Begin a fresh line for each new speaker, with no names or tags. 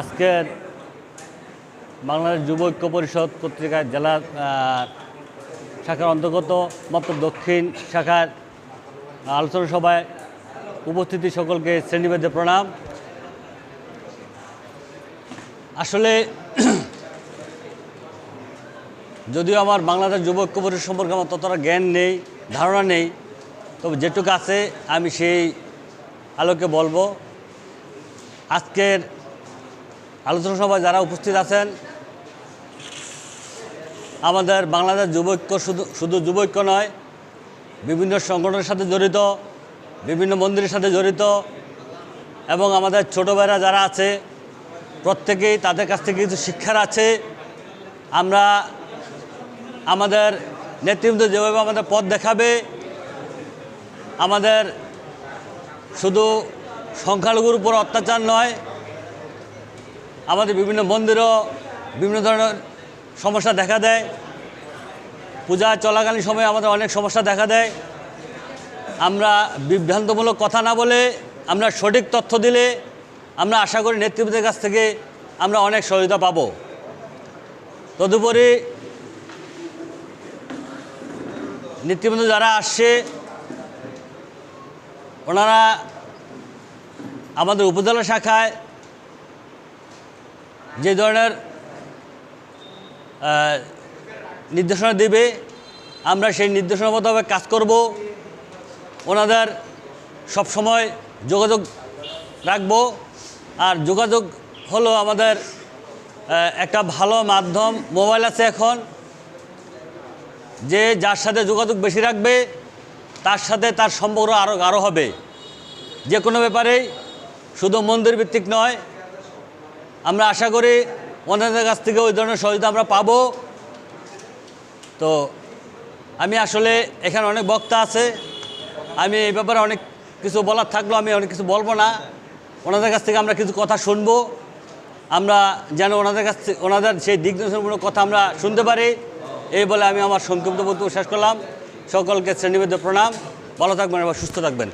আজকের বাংলাদেশ যুব ঐক্য পরিষদ পত্রিকার জেলা শাখার অন্তর্গত, মাত্র দক্ষিণ শাখার আলোচনা সভায় উপস্থিতি সকলকে শ্রেণীবেদে প্রণাম। আসলে যদিও আমার বাংলাদেশ যুব ঐক্য পরিষদ সম্পর্কে আমার ততটা জ্ঞান নেই, ধারণা নেই, তবে যেটুকু আছে আমি সেই আলোকে বলব। আজকের আলোচনা সভায় যারা উপস্থিত আছেন, আমাদের বাংলাদেশ যুবৈক্য শুধু শুধু যুবৈক্য নয়, বিভিন্ন সংগঠনের সাথে জড়িত, বিভিন্ন মন্দিরের সাথে জড়িত, এবং আমাদের ছোটো ভাইরা যারা আছে, প্রত্যেকেই তাদের কাছ থেকে কিছু শিক্ষার আছে। আমরা আমাদের নেতৃত্ব যেভাবে আমাদের পথ দেখাবে, আমাদের শুধু সংখ্যালঘুর উপর অত্যাচার নয় আমাদের বিভিন্ন মন্দিরও বিভিন্ন ধরনের সমস্যা দেখা দেয়। পূজা চলাকালীন সময়ে আমাদের অনেক সমস্যা দেখা দেয়। আমরা বিভ্রান্তমূলক কথা না বলে, আমরা সঠিক তথ্য দিলে আমরা আশা করি নেতৃত্বের কাছ থেকে আমরা অনেক সহযোগিতা পাব। তদুপরি নেতৃবৃন্দ যারা আসছে, ওনারা আমাদের উপজেলা শাখায় যে ধরনের নির্দেশনা দেবে, আমরা সেই নির্দেশনা মোতাবেক কাজ করব। ওনাদের সব সময় যোগাযোগ রাখব। আর যোগাযোগ হলো আমাদের একটা ভালো মাধ্যম। মোবাইল আছে এখন। যে যার সাথে যোগাযোগ বেশি রাখবে, তার সাথে তার সম্পর্ক আরও গাঢ় হবে। যে কোনো ব্যাপারেই, শুধু মন্দির ভিত্তিক নয় আমরা আশা করি ওনাদের কাছ থেকে ওই ধরনের সহযোগিতা আমরা পাবো। তো আমি আসলে এখানে অনেক বক্তা আছে। আমি এই ব্যাপারে অনেক কিছু বলার থাকলেও আমি অনেক কিছু বলব না। ওনাদের কাছ থেকে আমরা কিছু কথা শুনব। আমরা যেন ওনাদের কাছ থেকে ওনাদের সেই দিক নির্দেশনমূলক কথা আমরা শুনতে পারি। এই বলে আমি আমার সংক্ষিপ্ত বক্তব্য শেষ করলাম। সকলকে শ্রেণীবদ্ধ প্রণাম। ভালো থাকবেন এবং সুস্থ থাকবেন।